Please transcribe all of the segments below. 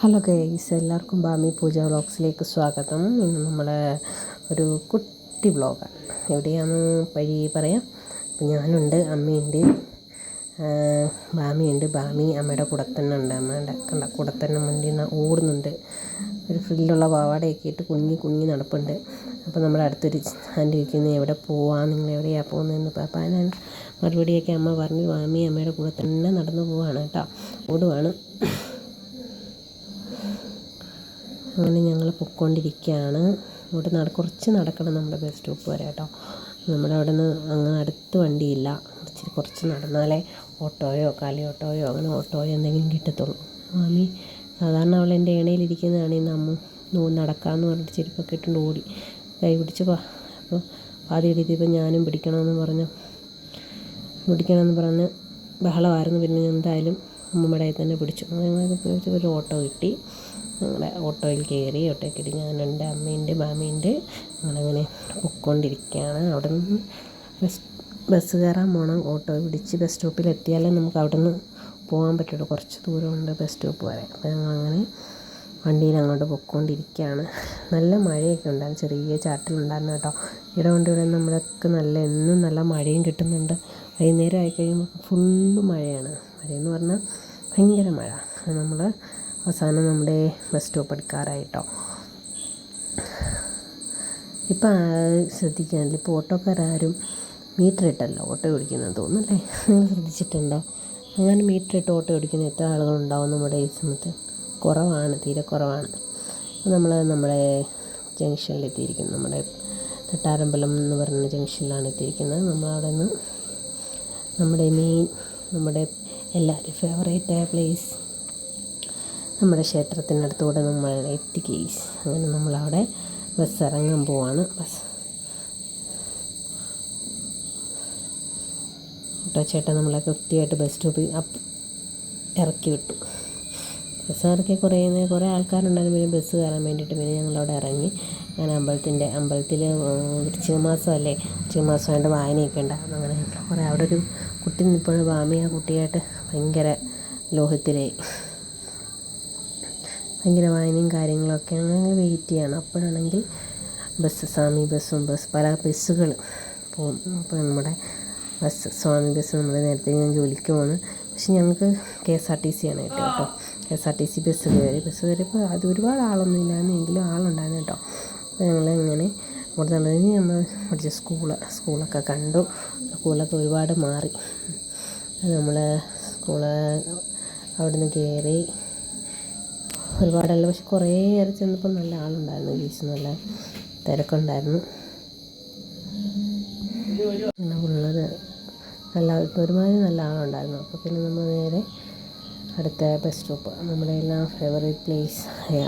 Hello guys എല്ലാവർക്കും ബാമി പൂജ വ്ളോഗ്സിലേക്ക് സ്വാഗതം. ഇന്ന് നമ്മൾ ഒരു കുട്ടി വ്ളോഗാണ് എവിടെയാണെന്ന് വഴി പറയാം. അപ്പം ഞാനുണ്ട് അമ്മയുണ്ട്. ഭാമിയുണ്ട് ബാമി അമ്മയുടെ കൂടെ തന്നെ ഉണ്ട്. അമ്മയുടെ കണ്ട കൂടെ തന്നെ നിന്ന് ഓടുന്നുണ്ട്. ഒരു ഫ്രില്ലുള്ള പാവാടയൊക്കെ ഇട്ട് കുഞ്ഞി കുഞ്ഞി നടപ്പുണ്ട്. അപ്പോൾ നമ്മുടെ അടുത്തൊരു ആന്റി വയ്ക്കുന്നത് എവിടെ പോവാം? നിങ്ങൾ എവിടെയാണ് പോകുന്നതെന്ന് അപ്പോൾ ഞാൻ മറുപടിയൊക്കെ അമ്മ പറഞ്ഞു. ബാമി അമ്മയുടെ കൂടെ തന്നെ നടന്നു പോവാണ് കേട്ടോ. ഓടുവാണ്. അങ്ങനെ ഞങ്ങൾ പൊയ്ക്കൊണ്ടിരിക്കുകയാണ് ഇവിടെ നട കുറച്ച് നടക്കണം നമ്മുടെ ബസ് സ്റ്റോപ്പ് വരെ കേട്ടോ. നമ്മുടെ അവിടെ നിന്ന് അങ്ങ് അടുത്ത് വണ്ടിയില്ല. ഇച്ചിരി കുറച്ച് നടന്നാലേ ഓട്ടോയോ കാലി ഓട്ടോയോ അങ്ങനെ ഓട്ടോയോ എന്തെങ്കിലും കിട്ടത്തുള്ളൂ. മാമി സാധാരണ അവൾ എന്റെ ഇണയിലിരിക്കുന്നതാണ് ഇന്ന് അമ്മ. നോ നടക്കാമെന്ന് പറഞ്ഞിട്ട് ചെരുപ്പൊക്കെ ഇട്ടുകൊണ്ട് ഓടി. കൈ പിടിച്ച് പാ അപ്പോൾ പാതി എഴുതിയപ്പോൾ ഞാനും പിടിക്കണമെന്ന് പറഞ്ഞു. പിടിക്കണമെന്ന് പറഞ്ഞ് ബഹളമായിരുന്നു. പിന്നെ എന്തായാലും അമ്മമ്മയുടെ തന്നെ പിടിച്ചു. അങ്ങനെ ഒരു ഓട്ടോ കിട്ടി. ഞങ്ങളുടെ ഓട്ടോയിൽ കയറി ഓട്ടോയിൽ കയറി ഞാനുണ്ട് അമ്മയുണ്ട് മാമയുണ്ട് ഞങ്ങളങ്ങനെ പൊയ്ക്കൊണ്ടിരിക്കുകയാണ്. അവിടെ നിന്ന് ബസ് ബസ് കയറാൻ പോകണം ഓട്ടോ പിടിച്ച് ബസ് സ്റ്റോപ്പിൽ എത്തിയാലേ നമുക്ക് അവിടെ നിന്ന് പോകാൻ പറ്റുള്ളൂ. കുറച്ച് ദൂരമുണ്ട് ബസ് സ്റ്റോപ്പ് വരെ. അപ്പോൾ ഞങ്ങളങ്ങനെ വണ്ടിയിൽ അങ്ങോട്ട് പൊയ്ക്കൊണ്ടിരിക്കുകയാണ്. നല്ല മഴയൊക്കെ ഉണ്ടായിരുന്നു. ചെറിയ ചാറ്റലുണ്ടായിരുന്നു കേട്ടോ. ഇവിടെ കൊണ്ട് ഇവിടെ നമ്മളൊക്കെ നല്ല എന്നും നല്ല മഴയും കിട്ടുന്നുണ്ട്. വൈകുന്നേരം ആയിക്കഴിയുമ്പോൾ ഫുള്ള് മഴയാണ്. മഴയെന്ന് പറഞ്ഞാൽ ഭയങ്കര മഴ. നമ്മൾ അവസാനം നമ്മുടെ ബസ് സ്റ്റോപ്പ് എടുക്കാറായിട്ടോ. ഇപ്പം ശ്രദ്ധിക്കാനില്ല ഇപ്പോൾ ഓട്ടോക്കാരും മീറ്റർ ഇട്ടല്ലോ ഓട്ടോ ഓടിക്കുന്നത് തോന്നുന്നല്ലേ? നിങ്ങൾ ശ്രദ്ധിച്ചിട്ടുണ്ടോ? അങ്ങനെ മീറ്റർ ഇട്ട് ഓട്ടോ ഓടിക്കുന്ന എത്ര ആളുകളുണ്ടാവും നമ്മുടെ ഈ സമയത്ത്? കുറവാണ് തീരെ കുറവാണ്. നമ്മൾ നമ്മുടെ ജംഗ്ഷനിൽ എത്തിയിരിക്കുന്നു നമ്മുടെ തട്ടാരമ്പലം എന്ന് പറയുന്ന ജംഗ്ഷനിലാണ് എത്തിയിരിക്കുന്നത്. നമ്മളവിടെ നിന്ന് നമ്മുടെ മെയിൻ നമ്മുടെ എല്ലാവരും ഫേവറേറ്റ് ആയ പ്ലേസ് നമ്മുടെ ക്ഷേത്രത്തിനടുത്തൂടെ നമ്മൾ എത്തി കേസ് അങ്ങനെ നമ്മളവിടെ ബസ് ഇറങ്ങാൻ പോവാണ്. ബസ് ഓട്ടോ ചേട്ടൻ നമ്മളെ കൃത്യമായിട്ട് ബസ് സ്റ്റോപ്പിൽ അപ്പ് ഇറക്കി വിട്ടു. ബസ് ഇറക്കി കുറേ കുറേ ആൾക്കാരുണ്ടായിരുന്നു. പിന്നെ ബസ് കയറാൻ വേണ്ടിയിട്ട് പിന്നെ ഞങ്ങളവിടെ ഇറങ്ങി. അങ്ങനെ അമ്പലത്തിന്റെ അമ്പലത്തിൽ വൃശ്ചിക മാസമല്ലേ വൃശ്ചിക മാസമായിട്ട് വായനയൊക്കെ ഉണ്ടായിരുന്നു. അങ്ങനെ കുറേ അവിടെ ഒരു കുട്ടി നിൽപ്പോഴും ബാമി ആ കുട്ടിയായിട്ട് ഭയങ്കര ലോഹത്തിലായി. ഭയങ്കര വായനയും കാര്യങ്ങളൊക്കെ അങ്ങനെ വെയിറ്റ് ചെയ്യണം. അപ്പോഴാണെങ്കിൽ ബസ് സ്വാമി ബസ്സും ബസ് പല ബസ്സുകൾ പോകും അപ്പോൾ നമ്മുടെ ബസ് സ്വാമി ബസ് നമ്മൾ നേരത്തെ ഞാൻ ജോലിക്ക് പോകുന്നു. പക്ഷെ ഞങ്ങൾക്ക് K S R T C ആണ് കേട്ടോ. കേട്ടോ K S R T C bus കയറി. ബസ് കയറിയപ്പോൾ അത് ഒരുപാട് ആളൊന്നും ഇല്ലായിരുന്നു. എങ്കിലും ആളുണ്ടായിരുന്നു കേട്ടോ. അപ്പോൾ ഞങ്ങൾ ഇങ്ങനെ ഇവിടെ നിന്ന് നമ്മൾ പഠിച്ച സ്കൂൾ സ്കൂളൊക്കെ കണ്ടു. സ്കൂളൊക്കെ ഒരുപാട് മാറി. നമ്മൾ സ്കൂൾ അവിടുന്ന് കയറി ഒരുപാടല്ല. പക്ഷെ കുറേ ഏറെ ചെന്നപ്പോൾ നല്ല ആളുണ്ടായിരുന്നു. ബീച്ച് നല്ല തിരക്കുണ്ടായിരുന്നു. പിന്നെ ഉള്ളത് നല്ല ഒരുമാതിരി നല്ല ആളുണ്ടായിരുന്നു. അപ്പോൾ പിന്നെ നമ്മൾ നേരെ അടുത്ത ബസ് സ്റ്റോപ്പ് നമ്മുടെ എല്ലാം ഫേവറേറ്റ് പ്ലേസ്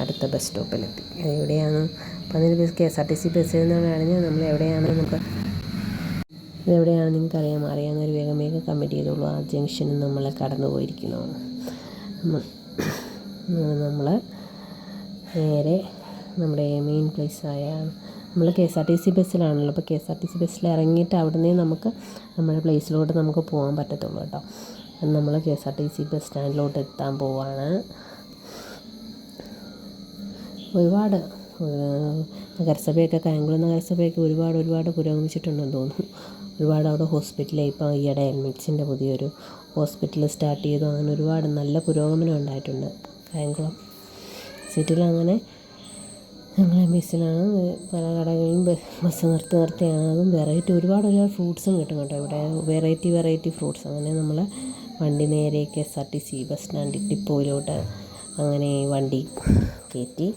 അടുത്ത ബസ് സ്റ്റോപ്പിലെത്തി എവിടെയാണ്? പതിനൊരു bus K S R T C ബസ്സിൽ നിന്നാണെങ്കിൽ നമ്മൾ എവിടെയാണ്? നമുക്ക് ഇതെവിടെയാണ് നിങ്ങൾക്ക് അറിയാം അറിയാവുന്നൊരു വേഗം വേഗം കമ്മിറ്റ് ചെയ്തോളൂ. ആ ജംഗ്ഷനിൽ നമ്മൾ കടന്നു പോയിരിക്കുന്നു നമ്മൾ നേരെ നമ്മുടെ മെയിൻ പ്ലേസായ നമ്മൾ K S R T C ബസ്സിലാണല്ലോ. അപ്പോൾ K S R T C ബസ്സിൽ ഇറങ്ങിയിട്ട് അവിടുന്ന് നമുക്ക് നമ്മുടെ പ്ലേസിലോട്ട് നമുക്ക് പോകാൻ പറ്റത്തുള്ളൂ കേട്ടോ. നമ്മൾ K S R T C bus സ്റ്റാൻഡിലോട്ട് എത്താൻ പോവാണ്. ഒരുപാട് നഗരസഭയൊക്കെ കായംകുളം നഗരസഭയൊക്കെ ഒരുപാട് ഒരുപാട് പുരോഗമിച്ചിട്ടുണ്ടെന്ന് തോന്നുന്നു. ഒരുപാട് അവിടെ ഹോസ്പിറ്റലിൽ ഇപ്പോൾ ഈയിടെ എൽമിറ്റ്സിന്റെ പുതിയൊരു ഹോസ്പിറ്റൽ സ്റ്റാർട്ട് ചെയ്തു. അങ്ങനെ ഒരുപാട് നല്ല പുരോഗമനം ഉണ്ടായിട്ടുണ്ട്. കായംകുളം സിറ്റിയിലങ്ങനെ ഞങ്ങൾ ബസ്സിലാണ്. പല കടകളിലും ബസ് നിർത്തി നിർത്തിയാണ്. അതും വെറൈറ്റി ഒരുപാട് ഒരുപാട് ഫ്രൂട്ട്സും കിട്ടും കേട്ടോ ഇവിടെ. വെറൈറ്റി വെറൈറ്റി ഫ്രൂട്ട്സ് അങ്ങനെ നമ്മൾ വണ്ടി നേരെ K S R T C bus stand ഡിപ്പോയിലോട്ട് അങ്ങനെ വണ്ടി കയറ്റി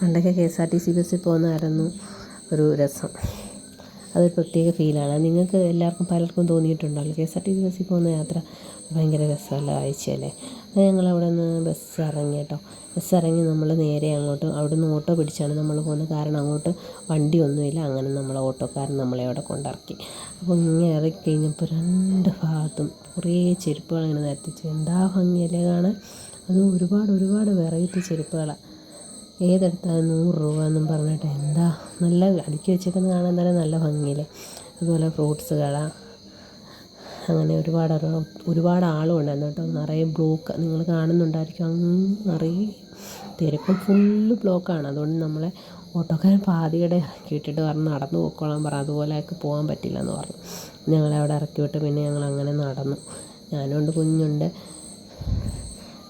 പണ്ടൊക്കെ K S R T C ബസ്സിൽ പോകുന്നതായിരുന്നു ഒരു രസം. അതൊരു പ്രത്യേക ഫീലാണ്. നിങ്ങൾക്ക് എല്ലാവർക്കും പലർക്കും തോന്നിയിട്ടുണ്ടല്ലോ K S R T C ബസ്സിൽ പോകുന്ന യാത്ര ഭയങ്കര രസമല്ല കാഴ്ചയല്ലേ? അത് ഞങ്ങൾ അവിടെ നിന്ന് ബസ് ഇറങ്ങി കേട്ടോ. ബസ് ഇറങ്ങി നമ്മൾ നേരെ അങ്ങോട്ട് അവിടെ നിന്ന് ഓട്ടോ പിടിച്ചാണ് നമ്മൾ പോകുന്നത്. കാരണം അങ്ങോട്ട് വണ്ടിയൊന്നുമില്ല അങ്ങനെ നമ്മൾ ഓട്ടോക്കാരൻ നമ്മളെ അവിടെ കൊണ്ടിറക്കി. അപ്പോൾ ഇങ്ങനെ ഇറക്കി കഴിഞ്ഞപ്പോൾ രണ്ട് ഭാഗത്തും കുറേ ചെരുപ്പുകൾ ഇങ്ങനെ നിരത്തിച്ച്. എന്താ ഭംഗിയല്ലേ കാണാൻ? അത് ഒരുപാട് ഒരുപാട് വെറൈറ്റി ചെരുപ്പുകളാണ് ഏതെടുത്താലും നൂറ് രൂപ എന്നും പറഞ്ഞിട്ട് എന്താ നല്ല അടുക്കി വെച്ചേക്കുന്നത് കാണാൻ തന്നെ നല്ല ഭംഗിയില്ലേ? അതുപോലെ ഫ്രൂട്ട്സ് കട. അങ്ങനെ ഒരുപാട് ഒരുപാട് ആളും ഉണ്ടായിരുന്നു കേട്ടോ. നിറയെ ബ്ലോക്ക് നിങ്ങൾ കാണുന്നുണ്ടായിരിക്കും. അങ്ങ് നിറയെ തിരക്കും ഫുള്ള് ബ്ലോക്കാണ് അതുകൊണ്ട് നമ്മളെ ഓട്ടോക്കാരൻ പാതിയുടെ ഇറക്കി വിട്ടിട്ട് പറഞ്ഞ് നടന്നു പോയിക്കോളാൻ പറഞ്ഞു. അതുപോലെയൊക്കെ പോകാൻ പറ്റില്ല എന്ന് പറഞ്ഞു. ഞങ്ങളെ അവിടെ ഇറക്കി വിട്ട് പിന്നെ ഞങ്ങൾ അങ്ങനെ നടന്നു. ഞാനുണ്ട് കുഞ്ഞുണ്ട്.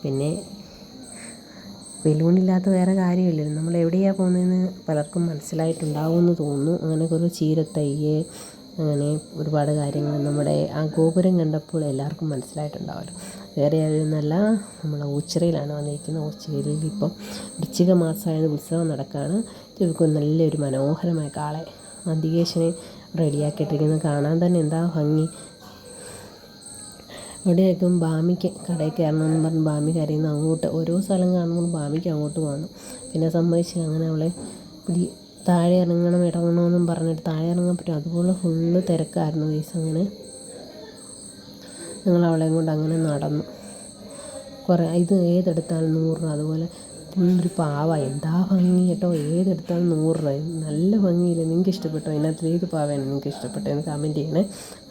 പിന്നെ ബലൂണില്ലാത്ത വേറെ കാര്യമില്ലല്ലോ നമ്മൾ എവിടെയാണ് പോകുന്നതെന്ന് പലർക്കും മനസ്സിലായിട്ടുണ്ടാവുമെന്ന് തോന്നുന്നു. അങ്ങനെ കുറേ ചീരത്തയ്യ് അങ്ങനെ ഒരുപാട് കാര്യങ്ങൾ നമ്മുടെ ആ ഗോപുരം കണ്ടപ്പോൾ എല്ലാവർക്കും മനസ്സിലായിട്ടുണ്ടാവുമല്ലോ വേറെ ആരുമൊന്നുമല്ല. നമ്മൾ ഓച്ചിറയിലാണ് വന്നിരിക്കുന്നത്. ഓച്ചിറയിൽ ഇപ്പം വൃശ്ചിക മാസമായത് ഉത്സവം നടക്കുകയാണ് നമുക്ക് നല്ലൊരു മനോഹരമായ കാളെ. അന്തികേശനെ റെഡിയാക്കിയിട്ടിരിക്കുന്നത്. കാണാൻ തന്നെ എന്താ ഭംഗി. അവിടെയായിരിക്കും ബാമിക്ക് കടയിൽ കയറണമെന്ന് പറഞ്ഞ് ബാമി കരയുന്ന. അങ്ങോട്ട് ഓരോ സ്ഥലം കാണുമ്പോൾ ബാമിക്ക് അങ്ങോട്ട് പോകണം. പിന്നെ സമ്മതിച്ചില്ല അങ്ങനെ അവളെ പിടി താഴെ ഇറങ്ങണം ഇറങ്ങണമെന്നും പറഞ്ഞിട്ട് താഴെ ഇറങ്ങാൻ പറ്റും. അതുപോലെ ഫുള്ള് തിരക്കായിരുന്നു ഗൈസ് അങ്ങനെ. ഞങ്ങൾ അവളെയും കൊണ്ട് അങ്ങനെ നടന്നു. കുറേ ഇത് ഏതെടുത്താലും നൂറ് രൂപ. അതുപോലെ ഫുള്ളൊരു പാവ. എന്താ ഭംഗി കേട്ടോ? ഏതെടുത്താലും നൂറ് രൂപ. നല്ല ഭംഗിയില്ലേ? നിങ്ങൾക്ക് ഇഷ്ടപ്പെട്ടോ? അതിനകത്ത് ഏത് പാവയാണ് നിങ്ങൾക്ക് ഇഷ്ടപ്പെട്ടതെന്ന് കമന്റ് ചെയ്യണേ.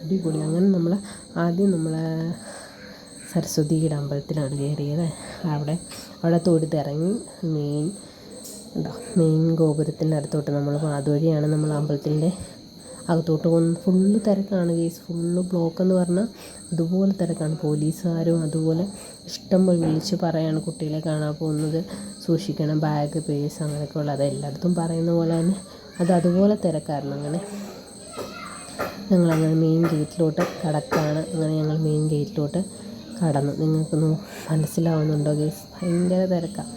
അടിപൊളി. അങ്ങനെ നമ്മൾ ആദ്യം നമ്മൾ സരസ്വതിയുടെ അമ്പലത്തിലാണ് കയറിയത്. അവിടെ അവിടെ തൊഴുതിറങ്ങി മെയിൻ ഉണ്ടോ മെയിൻ ഗോപുരത്തിന്റെ അടുത്തോട്ട് നമ്മൾ അതുവഴിയാണ് നമ്മൾ അമ്പലത്തിന്റെ അകത്തോട്ട് ഫുള്ള് തിരക്കാണ് കേസ് ഫുള്ള് ബ്ലോക്ക് എന്ന് പറഞ്ഞാൽ അതുപോലെ തിരക്കാണ്. പോലീസുകാരും അതുപോലെ ഇഷ്ടം പോലെ വിളിച്ച് പറയാണ് കുട്ടികളെ കാണാൻ പോകുന്നത്. സൂക്ഷിക്കണം ബാഗ് പേഴ്സ് അങ്ങനെയൊക്കെ ഉള്ളത് എല്ലായിടത്തും പറയുന്ന പോലെ തന്നെ അത് അതുപോലെ തിരക്കായിരുന്നു അങ്ങനെ. ഞങ്ങളങ്ങനെ മെയിൻ ഗേറ്റിലോട്ട് കടക്കാണ്. അങ്ങനെ ഞങ്ങൾ മെയിൻ ഗേറ്റിലോട്ട് കടന്നു. നിങ്ങൾക്ക് മനസ്സിലാവുന്നുണ്ടോ ഗേസ്? ഭയങ്കര തിരക്കാണ്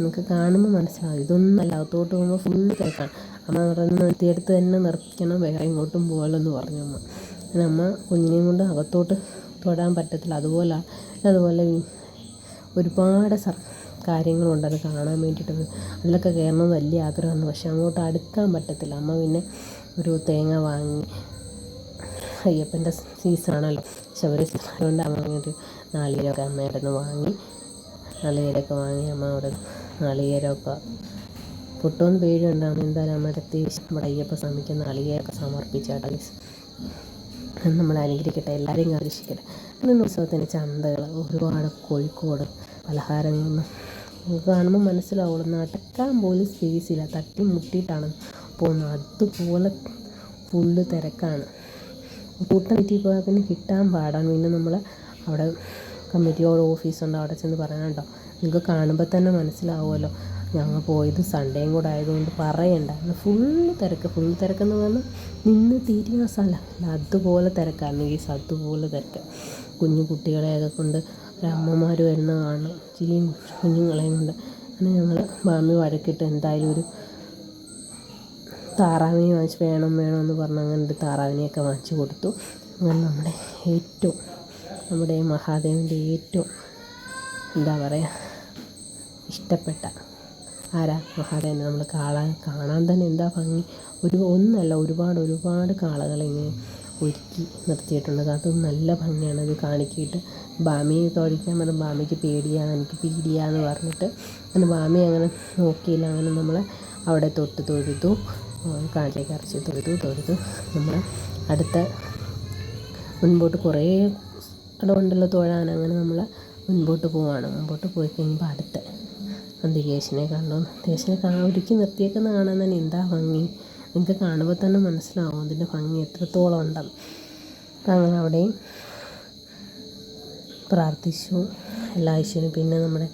നമുക്ക് കാണുമ്പോൾ മനസ്സിലാവും. ഇതൊന്നും അല്ല. അകത്തോട്ട് പോകുമ്പോൾ ഫുൾ തിരക്കാണ്. അമ്മ പറഞ്ഞു നിർത്തിയെടുത്ത് തന്നെ നിർത്തിക്കണം വേറെ എങ്ങോട്ടും എന്ന് പറഞ്ഞു അമ്മ. അങ്ങനെ അമ്മ കുഞ്ഞിനെയും കൊണ്ട് അകത്തോട്ട് തൊടാൻ പറ്റത്തില്ല. അതുപോലെ അതുപോലെ ഒരുപാട് സർ കാര്യങ്ങളുണ്ട് അത് കാണാൻ വേണ്ടിയിട്ട്. അതിലൊക്കെ കയറണം വലിയ ആഗ്രഹമാണ്. പക്ഷെ അങ്ങോട്ട് അടുക്കാൻ പറ്റത്തില്ല. അമ്മ പിന്നെ ഒരു തേങ്ങ വാങ്ങി അയ്യപ്പന്റെ സീസണാണല്ലോ. ശബരി അതുകൊണ്ട് അമ്മ ഒരു നാളികേരമൊക്കെ അമ്മയുടെ നിന്ന് വാങ്ങി നാളികേരമൊക്കെ വാങ്ങി അമ്മ അവിടെ നാളികേരമൊക്കെ പൊട്ടുമെന്ന് പേടിയുണ്ടാകും എന്തായാലും അമ്മ നമ്മുടെ അയ്യപ്പ സ്വാമിക്ക് നാളികയൊക്കെ സമർപ്പിച്ചാട്ടോ നമ്മൾ അനുഗ്രഹിക്കട്ടെ എല്ലാവരെയും ആകർഷിക്കട്ടെ അങ്ങനെ ഉത്സവത്തിന് ചന്തകൾ ഒരുപാട് കോഴിക്കോട് പലഹാരങ്ങൾ കാണുമ്പോൾ മനസ്സിലാവുള്ളൂ. നടക്കാൻ പോലും സ്പേസ് ഇല്ല. തട്ടി മുട്ടിയിട്ടാണ് പോകുന്നത്. അതുപോലെ ഫുള്ള് തിരക്കാണ്. കൂട്ടം തെറ്റി പോയാൽ പിന്നെ കിട്ടാൻ പാടാണ്. പിന്നെ നമ്മൾ അവിടെ കമ്മിറ്റിയോട് ഓഫീസുണ്ട് അവിടെ ചെന്ന് പറയണം നിങ്ങൾക്ക് കാണുമ്പോൾ തന്നെ മനസ്സിലാവുമല്ലോ. ഞങ്ങൾ പോയത് സൺഡേയും കൂടെ ആയതുകൊണ്ട് പറയണ്ട. ഫുള്ള് തിരക്ക്. ഫുൾ തിരക്കെന്ന് പറഞ്ഞാൽ നിന്ന് തീരുന്ന സ്ഥലമല്ല അതുപോലെ തിരക്കായിരുന്നു ഈ അതുപോലെ തിരക്ക്. കുഞ്ഞു കുട്ടികളെയൊക്കെ കൊണ്ട് ഒരമ്മമാർ വരുന്ന കാണണം ചിരിയും കുഞ്ഞുങ്ങളെയും കൊണ്ട്. അങ്ങനെ ഞങ്ങൾ മാമി വഴക്കിട്ട് എന്തായാലും ഒരു താറാവിനെ വാങ്ങിച്ച് വേണം വേണമെന്ന് പറഞ്ഞ് അങ്ങനെ ഒരു താറാവിനെയൊക്കെ വാങ്ങിച്ച് കൊടുത്തു. അങ്ങനെ നമ്മുടെ ഏറ്റവും നമ്മുടെ മഹാദേവന്റെ ഏറ്റവും എന്താ പറയുക ഇഷ്ടപ്പെട്ട ആരാ? മഹാദേവൻ നമ്മൾ കാള കാണാൻ തന്നെ എന്താ ഭംഗി? ഒരു ഒന്നല്ല ഒരുപാട് ഒരുപാട് കാളകളെ ഇങ്ങനെ ഒരുക്കി നിർത്തിയിട്ടുണ്ട്. അത് നല്ല ഭംഗിയാണ് അത് കാണിക്കിയിട്ട് ബാമിയെ തൊഴിക്കാൻ പറഞ്ഞ ബാമിക്ക് പേടിയാണ് എനിക്ക് പേടിയാന്ന് പറഞ്ഞിട്ട് അങ്ങനെ ബാമി അങ്ങനെ നോക്കിയില്ല. അങ്ങനെ നമ്മൾ അവിടെ തൊട്ട് തൊഴുതു. കാട്ടിലേക്ക് അരച്ച് തൊഴുതു തൊഴുതു. നമ്മൾ അടുത്ത മുൻപോട്ട് കുറേ ഇടമുണ്ടല്ലോ തൊഴാൻ. അങ്ങനെ നമ്മൾ മുൻപോട്ട് പോവാണ്. മുൻപോട്ട് പോയി കഴിയുമ്പോൾ അടുത്ത നന്ദികേശനെ കണ്ടു? നന്ദികേശനെ കാ ഒരുക്കി നിർത്തിയേക്കുന്ന കാണാൻ തന്നെ എന്താ ഭംഗി? നിങ്ങൾക്ക് കാണുമ്പോൾ തന്നെ മനസ്സിലാവും അതിന്റെ ഭംഗി എത്രത്തോളം ഉണ്ടെന്ന്. അങ്ങനെ അവിടെയും പ്രാർത്ഥിച്ചു. എല്ലാ ഈശ്വരനും പിന്നെ നമ്മുടെ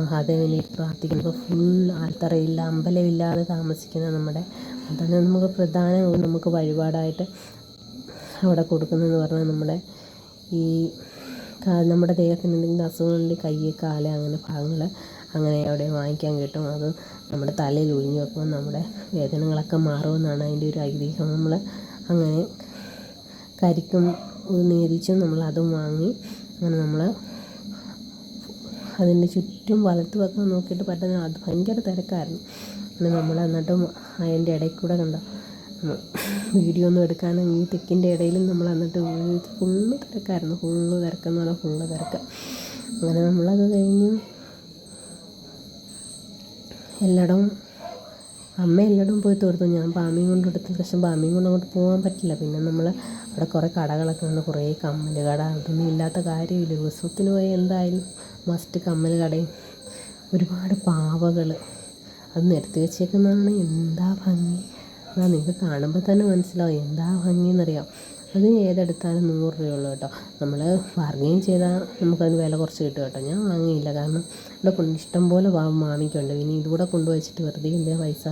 മഹാദേവനെ പ്രാർത്ഥിക്കുമ്പോൾ ഫുൾ ആൽത്തറയില്ല അമ്പലമില്ലാതെ താമസിക്കുന്ന നമ്മുടെ അതന്നെ നമുക്ക് പ്രധാന നമുക്ക് വഴിപാടായിട്ട് അവിടെ കൊടുക്കുന്നതെന്ന് പറഞ്ഞാൽ നമ്മുടെ ഈ നമ്മുടെ ദേഹത്തിന് എന്തെങ്കിലും അസുഖമുണ്ടെങ്കിൽ കൈ കാൽ അങ്ങനെ ഭാഗങ്ങൾ അങ്ങനെ അവിടെ വാങ്ങിക്കാൻ കിട്ടും. അത് നമ്മുടെ തലയിൽ ഒഴിഞ്ഞു വെക്കുമ്പോൾ നമ്മുടെ വേദനകളൊക്കെ മാറുമെന്നാണ് അതിന്റെ ഒരു ഐതിഹ്യം. നമ്മൾ അങ്ങനെ കരിക്കും നേദിച്ചും നമ്മൾ അതും വാങ്ങി അങ്ങനെ നമ്മൾ അതിന്റെ ചുറ്റും വലത്ത് വെക്കാൻ നോക്കിയിട്ട് പറ്റുന്ന അത് ഭയങ്കര തിരക്കായിരുന്നു. പിന്നെ നമ്മൾ എന്നിട്ടും അതിന്റെ ഇടയിൽ കൂടെ കണ്ടോ വീഡിയോ ഒന്നും എടുക്കാനും ഈ തെക്കിന്റെ ഇടയിലും നമ്മൾ എന്നിട്ട് ഫുള്ള് തിരക്കായിരുന്നു. ഫുള്ള് തിരക്കെന്ന് പറഞ്ഞാൽ ഫുള്ള് തിരക്ക്. അങ്ങനെ നമ്മളത് കഴിഞ്ഞ്. എല്ലായിടവും അമ്മ എല്ലായിടും പോയി തീർത്തു. ഞാൻ പാമ്മിയും കൊണ്ട് എടുത്തു. പക്ഷെ പാമ്മിയും കൊണ്ട് അങ്ങോട്ട് പോകാൻ പറ്റില്ല. പിന്നെ നമ്മൾ അവിടെ കുറേ കടകളൊക്കെ ഉണ്ട്. കുറേ കമ്മൽ കട. അതൊന്നും ഇല്ലാത്ത കാര്യമില്ല. ഉത്സവത്തിന് പോയി എന്തായാലും മസ്റ്റ് കമ്മൽ കടയും. ഒരുപാട് പാവകൾ അത് നിരത്തി വെച്ചേക്കുന്നതാണ്. എന്താ ഭംഗി? എന്നാൽ നിങ്ങൾക്ക് കാണുമ്പോൾ തന്നെ മനസ്സിലാവും. എന്താ ഭംഗി എന്നറിയാം അത് ഏതെടുത്താലും നൂറ് രൂപയുള്ളൂ കേട്ടോ. നമ്മൾ ബാർഗെയിൻ ചെയ്താൽ നമുക്കതിന് വില കുറച്ച് കിട്ടും കേട്ടോ. ഞാൻ വാങ്ങിയില്ല. കാരണം ഇവിടെ കൊണ്ട് ഇഷ്ടം പോലെ മാമിക്കുണ്ട്. ഇനി ഇതുകൂടെ കൊണ്ടുവച്ചിട്ട് വെറുതെ എന്തിനാ പൈസ?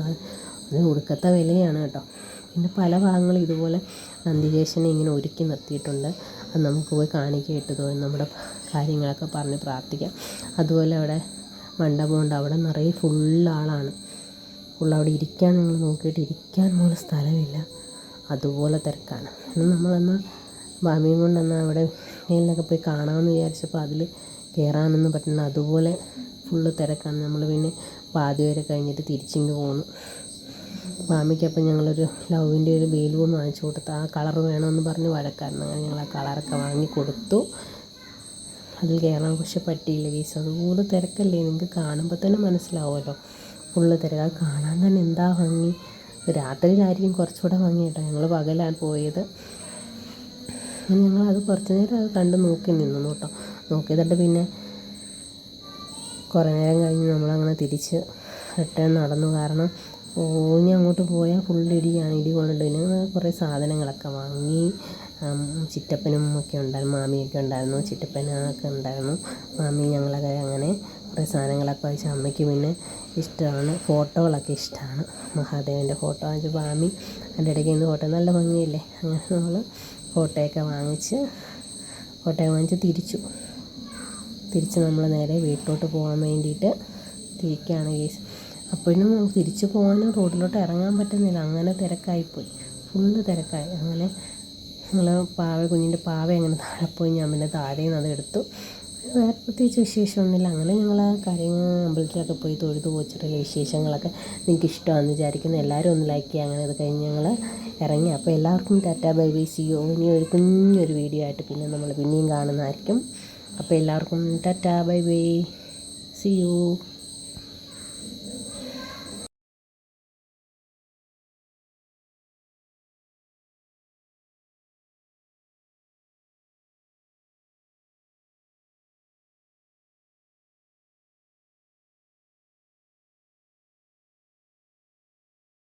അത് ഒടുക്കത്ത വിലയാണ് കേട്ടോ. പിന്നെ പല ഭാഗങ്ങളും ഇതുപോലെ നന്ദികേശനെ ഇങ്ങനെ ഒരുക്കി നിർത്തിയിട്ടുണ്ട്. അത് നമുക്ക് പോയി കാണിക്കയിട്ട് തോന്നി നമ്മുടെ കാര്യങ്ങളൊക്കെ പറഞ്ഞ് പ്രാർത്ഥിക്കാം. അതുപോലെ അവിടെ മണ്ഡപമുണ്ട് അവിടെ നിറയെ ഫുൾ ആളാണ്. ഫുൾ അവിടെ ഇരിക്കാൻ നിങ്ങൾ നോക്കിയിട്ട് ഇരിക്കാൻ പോലും സ്ഥലമില്ല. അതുപോലെ തിരക്കാണ്. എന്നാൽ നമ്മളെന്നാൽ ഭാമിയും കൊണ്ടെന്നാൽ അവിടെ മേലിലൊക്കെ പോയി കാണാമെന്ന് വിചാരിച്ചപ്പോൾ അതിൽ കയറാനൊന്നും പറ്റുന്ന അതുപോലെ ഫുള്ള് തിരക്കാണ്. നമ്മൾ പിന്നെ പാതി വരെ കഴിഞ്ഞിട്ട് തിരിച്ചിങ്ങ് പോന്നു. മാമിക്കപ്പം ഞങ്ങളൊരു ലവിന്റെ ഒരു ബലൂൺ വാങ്ങിച്ചു കൊടുത്തു ആ കളർ വേണമെന്ന് പറഞ്ഞ് വഴക്കായിരുന്നു. അങ്ങനെ ഞങ്ങൾ ആ കളറൊക്കെ വാങ്ങി കൊടുത്തു. അതിൽ കയറാൻ പക്ഷെ പറ്റിയില്ല ഗീസ്. അതുപോലെ തിരക്കല്ലേ? നിങ്ങൾക്ക് കാണുമ്പോൾ തന്നെ മനസ്സിലാവുമല്ലോ. ഫുള്ള് തിരക്ക്. അത് കാണാൻ തന്നെ എന്താ ഭംഗി? രാത്രിയിലായിരിക്കും കുറച്ചുകൂടെ ഭംഗി കേട്ടോ. ഞങ്ങൾ പകലാണ് പോയത്. ഞങ്ങളത് കുറച്ച് നേരം അത് കണ്ട് നോക്കി നിന്നു കേട്ടോ. നോക്കിയതിട്ട് പിന്നെ കുറേ നേരം കഴിഞ്ഞ് നമ്മളങ്ങനെ തിരിച്ച് റിട്ടേൺ നടന്നു. കാരണം ഓഞ്ഞ് അങ്ങോട്ട് പോയാൽ ഫുൾ ഇടിയാണ് ഇടി കൊണ്ടിട്ട് പിന്നെ കുറേ സാധനങ്ങളൊക്കെ വാങ്ങി. ചിറ്റപ്പനും ഒക്കെ ഉണ്ടായിരുന്നു മാമിയൊക്കെ ഉണ്ടായിരുന്നു ചിറ്റപ്പനൊക്കെ ഉണ്ടായിരുന്നു. മാമി ഞങ്ങളൊക്കെ അങ്ങനെ സാധനങ്ങളൊക്കെ വാങ്ങിച്ച് അമ്മയ്ക്ക് പിന്നെ ഇഷ്ടമാണ്. ഫോട്ടോകളൊക്കെ ഇഷ്ടമാണ്. മഹാദേവന്റെ ഫോട്ടോ വാങ്ങിച്ച് വാങ്ങി അതിന്റെ ഇടയ്ക്ക് നിന്ന് ഫോട്ടോ നല്ല ഭംഗിയല്ലേ? അങ്ങനെ നമ്മൾ ഫോട്ടോയൊക്കെ വാങ്ങിച്ച് ഫോട്ടോ വാങ്ങിച്ച് തിരിച്ചു. തിരിച്ച് നമ്മൾ നേരെ വീട്ടിലോട്ട് പോകാൻ വേണ്ടിയിട്ട് തിരിക്കുകയാണ് കേസ് അപ്പോഴും തിരിച്ച് പോകാനും റോഡിലോട്ട് ഇറങ്ങാൻ പറ്റുന്നില്ല. അങ്ങനെ തിരക്കായിപ്പോയി. ഫുള്ള് തിരക്കായി. അങ്ങനെ ഞങ്ങൾ പാവ കുഞ്ഞിന്റെ പാവ അങ്ങനെ താഴെ പോയി ഞാൻ പിന്നെ താഴെ നിന്ന് അത് എടുത്തു. വേറെ പ്രത്യേകിച്ച് വിശേഷമൊന്നുമില്ല. അങ്ങനെ ഞങ്ങൾ കാര്യങ്ങൾ അമ്പലത്തിലൊക്കെ പോയി തൊഴുതു പോച്ചിട്ടുള്ള വിശേഷങ്ങളൊക്കെ നിങ്ങൾക്ക് ഇഷ്ടമാണെന്ന് വിചാരിക്കുന്നു. എല്ലാവരും ഒന്ന് ലൈക്ക് ചെയ്യുക. അങ്ങനെ അത് കഴിഞ്ഞ് ഞങ്ങൾ ഇറങ്ങി. അപ്പോൾ എല്ലാവർക്കും tata bye bye see you ഇനി ഒരു കുഞ്ഞൊരു വീഡിയോ ആയിട്ട് പിന്നെ നമ്മൾ പിന്നെയും കാണുന്നതായിരിക്കും. അപ്പോൾ എല്ലാവർക്കും tata bye bye see you